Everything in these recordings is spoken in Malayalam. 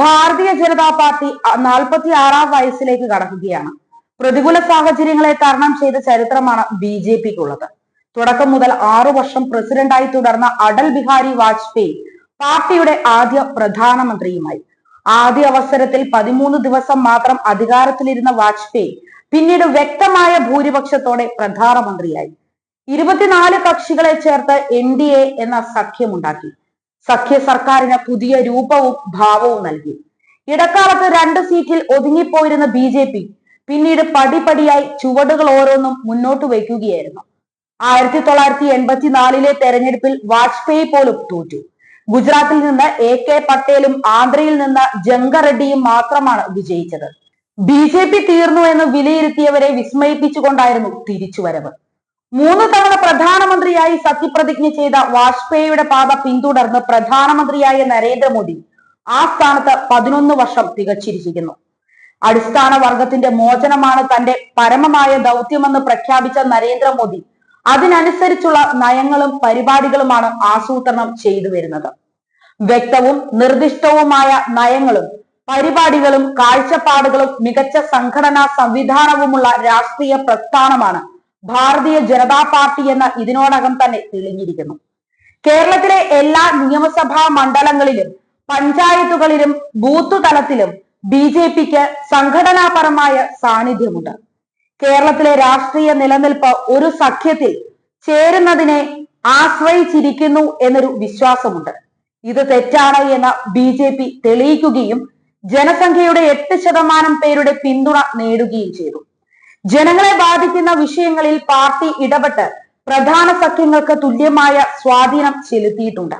ഭാരതീയ ജനതാ പാർട്ടി നാൽപ്പത്തി ആറാം വയസ്സിലേക്ക് കടക്കുകയാണ്. പ്രതികൂല സാഹചര്യങ്ങളെ തരണം ചെയ്ത ചരിത്രമാണ് ബി ജെ പിക്കുള്ളത്. തുടക്കം മുതൽ ആറു വർഷം പ്രസിഡന്റായി തുടർന്ന അടൽ ബിഹാരി വാജ്പേയി പാർട്ടിയുടെ ആദ്യ പ്രധാനമന്ത്രിയുമായി. ആദ്യ അവസരത്തിൽ പതിമൂന്ന് ദിവസം മാത്രം അധികാരത്തിലിരുന്ന വാജ്പേയി പിന്നീട് വ്യക്തമായ ഭൂരിപക്ഷത്തോടെ പ്രധാനമന്ത്രിയായി. ഇരുപത്തിനാല് കക്ഷികളെ ചേർത്ത് എൻ ഡി എ എന്ന സഖ്യമുണ്ടാക്കി. സഖ്യ സർക്കാരിന് പുതിയ രൂപവും ഭാവവും നൽകി. ഇടക്കാലത്ത് രണ്ട് സീറ്റിൽ ഒതുങ്ങിപ്പോയിരുന്ന ബി ജെ പി പിന്നീട് പടിപടിയായി ചുവടുകൾ ഓരോന്നും മുന്നോട്ട് വയ്ക്കുകയായിരുന്നു. ആയിരത്തി തൊള്ളായിരത്തി എൺപത്തിനാലിലെ തെരഞ്ഞെടുപ്പിൽ വാജ്പേയി പോലും തോറ്റു. ഗുജറാത്തിൽ നിന്ന് എ കെ പട്ടേലും ആന്ധ്രയിൽ നിന്ന് ജങ്ക റെഡ്ഡിയും മാത്രമാണ് വിജയിച്ചത്. ബി ജെ പി തീർന്നു എന്ന് വിലയിരുത്തിയവരെ വിസ്മയിപ്പിച്ചുകൊണ്ടായിരുന്നു തിരിച്ചുവരവ്. മൂന്ന് തവണ പ്രധാനമന്ത്രിയായി സത്യപ്രതിജ്ഞ ചെയ്ത വാജ്പേയിയുടെ പാത പിന്തുടർന്ന് പ്രധാനമന്ത്രിയായ നരേന്ദ്രമോദി ആ സ്ഥാനത്ത് പതിനൊന്ന് വർഷം തികച്ചിരിക്കുന്നു. അടിസ്ഥാന വർഗത്തിന്റെ മോചനമാണ് തന്റെ പരമമായ ദൗത്യമെന്ന് പ്രഖ്യാപിച്ച നരേന്ദ്രമോദി അതിനനുസരിച്ചുള്ള നയങ്ങളും പരിപാടികളുമാണ് ആസൂത്രണം ചെയ്തു വരുന്നത്. വ്യക്തവും നിർദ്ദിഷ്ടവുമായ നയങ്ങളും പരിപാടികളും കാഴ്ചപ്പാടുകളും മികച്ച സംഘടനാ സംവിധാനവുമുള്ള രാഷ്ട്രീയ പ്രസ്ഥാനമാണ് ഭാരതീയ ജനതാ പാർട്ടി എന്ന ഇതിനോടകം തന്നെ തെളിഞ്ഞിരിക്കുന്നു. കേരളത്തിലെ എല്ലാ നിയമസഭാ മണ്ഡലങ്ങളിലും പഞ്ചായത്തുകളിലും ബൂത്ത് തലത്തിലും ബി ജെ പിക്ക് സംഘടനാപരമായ സാന്നിധ്യമുണ്ട്. കേരളത്തിലെ രാഷ്ട്രീയ നിലനിൽപ്പ് ഒരു സഖ്യത്തിൽ ചേരുന്നതിനെ ആശ്രയിച്ചിരിക്കുന്നു എന്നൊരു വിശ്വാസമുണ്ട്. ഇത് തെറ്റാണ് എന്ന് ബി ജെ പി തെളിയിക്കുകയും ജനസംഖ്യയുടെ എട്ട് ശതമാനം പേരുടെ പിന്തുണ നേടുകയും ചെയ്തു. ജനങ്ങളെ ബാധിക്കുന്ന വിഷയങ്ങളിൽ പാർട്ടി ഇടപെട്ട് പ്രധാന സഖ്യങ്ങൾക്ക് തുല്യമായ സ്വാധീനം ചെലുത്തിയിട്ടുണ്ട്.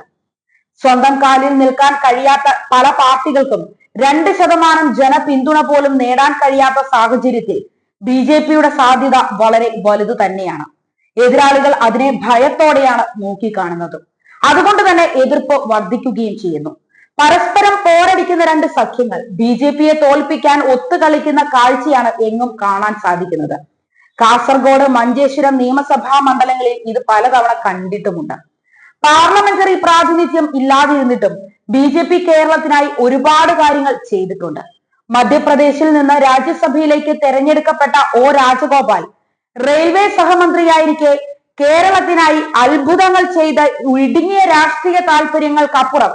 സ്വന്തം കാലിൽ നിൽക്കാൻ കഴിയാത്ത പല പാർട്ടികൾക്കും രണ്ട് ശതമാനം ജനപിന്തുണ പോലും നേടാൻ കഴിയാത്ത സാഹചര്യത്തിൽ ബി ജെ പിയുടെ സാധ്യത വളരെ വലുത് തന്നെയാണ്. എതിരാളികൾ അതിനെ ഭയത്തോടെയാണ് നോക്കിക്കാണുന്നത്. അതുകൊണ്ട് തന്നെ എതിർപ്പ് വർദ്ധിക്കുകയും ചെയ്യുന്നു. പരസ്പരം പോരടിക്കുന്ന രണ്ട് സഖ്യങ്ങൾ ബി ജെ പിയെ തോൽപ്പിക്കാൻ ഒത്തുകളിക്കുന്ന കാഴ്ചയാണ് എങ്ങും കാണാൻ സാധിക്കുന്നത്. കാസർഗോഡ് മഞ്ചേശ്വരം നിയമസഭാ മണ്ഡലങ്ങളിൽ ഇത് പലതവണ കണ്ടിട്ടുമുണ്ട്. പാർലമെന്ററി പ്രാതിനിധ്യം ഇല്ലാതിരുന്നിട്ടും ബി ജെ പി കേരളത്തിനായി ഒരുപാട് കാര്യങ്ങൾ ചെയ്തിട്ടുണ്ട്. മധ്യപ്രദേശിൽ നിന്ന് രാജ്യസഭയിലേക്ക് തെരഞ്ഞെടുക്കപ്പെട്ട ഒ രാജഗോപാൽ റെയിൽവേ സഹമന്ത്രിയായിരിക്കെ കേരളത്തിനായി അത്ഭുതങ്ങൾ ചെയ്ത ഇടുങ്ങിയ രാഷ്ട്രീയ താല്പര്യങ്ങൾക്കപ്പുറം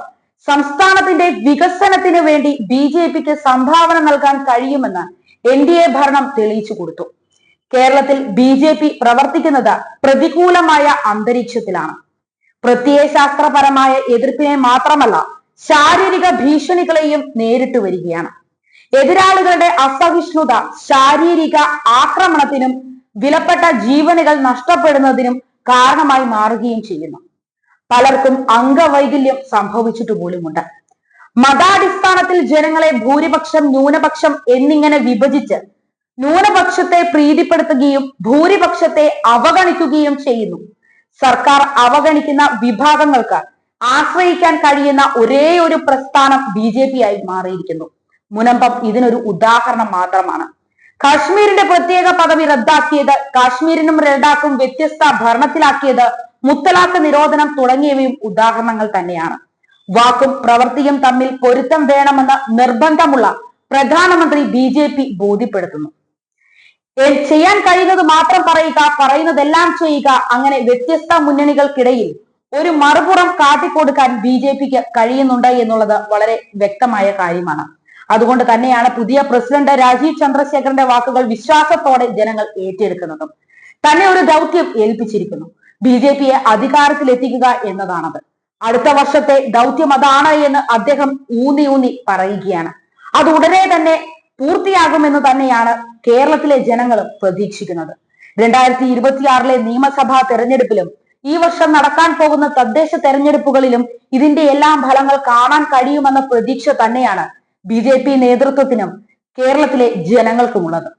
സംസ്ഥാനത്തിന്റെ വികസനത്തിന് വേണ്ടി ബി ജെ പിക്ക് സംഭാവന നൽകാൻ കഴിയുമെന്ന് എൻ ഡി എ ഭരണം തെളിയിച്ചു കൊടുത്തു. കേരളത്തിൽ ബി ജെ പി പ്രവർത്തിക്കുന്നത് പ്രതികൂലമായ അന്തരീക്ഷത്തിലാണ്. പ്രത്യയശാസ്ത്രപരമായ എതിർപ്പിനെ മാത്രമല്ല ശാരീരിക ഭീഷണികളെയും നേരിട്ടു വരികയാണ്. എതിരാളികളുടെ അസഹിഷ്ണുത ശാരീരിക ആക്രമണത്തിനും വിലപ്പെട്ട ജീവനുകൾ നഷ്ടപ്പെടുന്നതിനും കാരണമായി മാറുകയും ചെയ്യുന്നു. പലർക്കും അംഗവൈകല്യം സംഭവിച്ചിട്ട് പോലുമുണ്ട്. മതാടിസ്ഥാനത്തിൽ ജനങ്ങളെ ഭൂരിപക്ഷം ന്യൂനപക്ഷം എന്നിങ്ങനെ വിഭജിച്ച് ന്യൂനപക്ഷത്തെ പ്രീതിപ്പെടുത്തുകയും ഭൂരിപക്ഷത്തെ അവഗണിക്കുകയും ചെയ്യുന്നു. സർക്കാർ അവഗണിക്കുന്ന വിഭാഗങ്ങൾക്ക് ആശ്രയിക്കാൻ കഴിയുന്ന ഒരേ ഒരു പ്രസ്ഥാനം ബി ജെ പി ആയി മാറിയിരിക്കുന്നു. മുനമ്പം ഇതിനൊരു ഉദാഹരണം മാത്രമാണ്. കാശ്മീരിന്റെ പ്രത്യേക പദവി റദ്ദാക്കിയത് കാശ്മീരിനും ലഡാക്കും വ്യത്യസ്ത ഭരണത്തിലാക്കിയത് മുത്തലാഖ് നിരോധനം തുടങ്ങിയവയും ഉദാഹരണങ്ങൾ തന്നെയാണ്. വാക്കും പ്രവൃത്തിയും തമ്മിൽ പൊരുത്തം വേണമെന്ന നിർബന്ധമുള്ള പ്രധാനമന്ത്രി ബി ജെ പി ബോധ്യപ്പെടുത്തുന്നു. ചെയ്യാൻ കഴിയുന്നത് മാത്രം പറയുക പറയുന്നതെല്ലാം ചെയ്യുക അങ്ങനെ വ്യത്യസ്ത മുന്നണികൾക്കിടയിൽ ഒരു മറുപുറം കാട്ടിക്കൊടുക്കാൻ ബി ജെ പിക്ക് കഴിയുന്നുണ്ട് എന്നുള്ളത് വളരെ വ്യക്തമായ കാര്യമാണ്. അതുകൊണ്ട് തന്നെയാണ് പുതിയ പ്രസിഡന്റ് രാജീവ് ചന്ദ്രശേഖരന്റെ വാക്കുകൾ വിശ്വാസത്തോടെ ജനങ്ങൾ ഏറ്റെടുക്കുന്നതും. തന്നെ ഒരു ദൗത്യം ഏൽപ്പിച്ചിരിക്കുന്നു. ബി ജെ പിയെ അധികാരത്തിലെത്തിക്കുക എന്നതാണത്. അടുത്ത വർഷത്തെ ദൗത്യം അതാണ് എന്ന് അദ്ദേഹം ഊന്നി ഊന്നി പറയുകയാണ്. അത് ഉടനെ തന്നെ പൂർത്തിയാകുമെന്ന് തന്നെയാണ് കേരളത്തിലെ ജനങ്ങൾ പ്രതീക്ഷിക്കുന്നത്. രണ്ടായിരത്തി ഇരുപത്തിയാറിലെ നിയമസഭാ തെരഞ്ഞെടുപ്പിലും ഈ വർഷം നടക്കാൻ പോകുന്ന തദ്ദേശ തെരഞ്ഞെടുപ്പുകളിലും ഇതിന്റെ എല്ലാം ഫലങ്ങൾ കാണാൻ കഴിയുമെന്ന പ്രതീക്ഷ തന്നെയാണ് ബി നേതൃത്വത്തിനും കേരളത്തിലെ ജനങ്ങൾക്കുമുള്ളത്.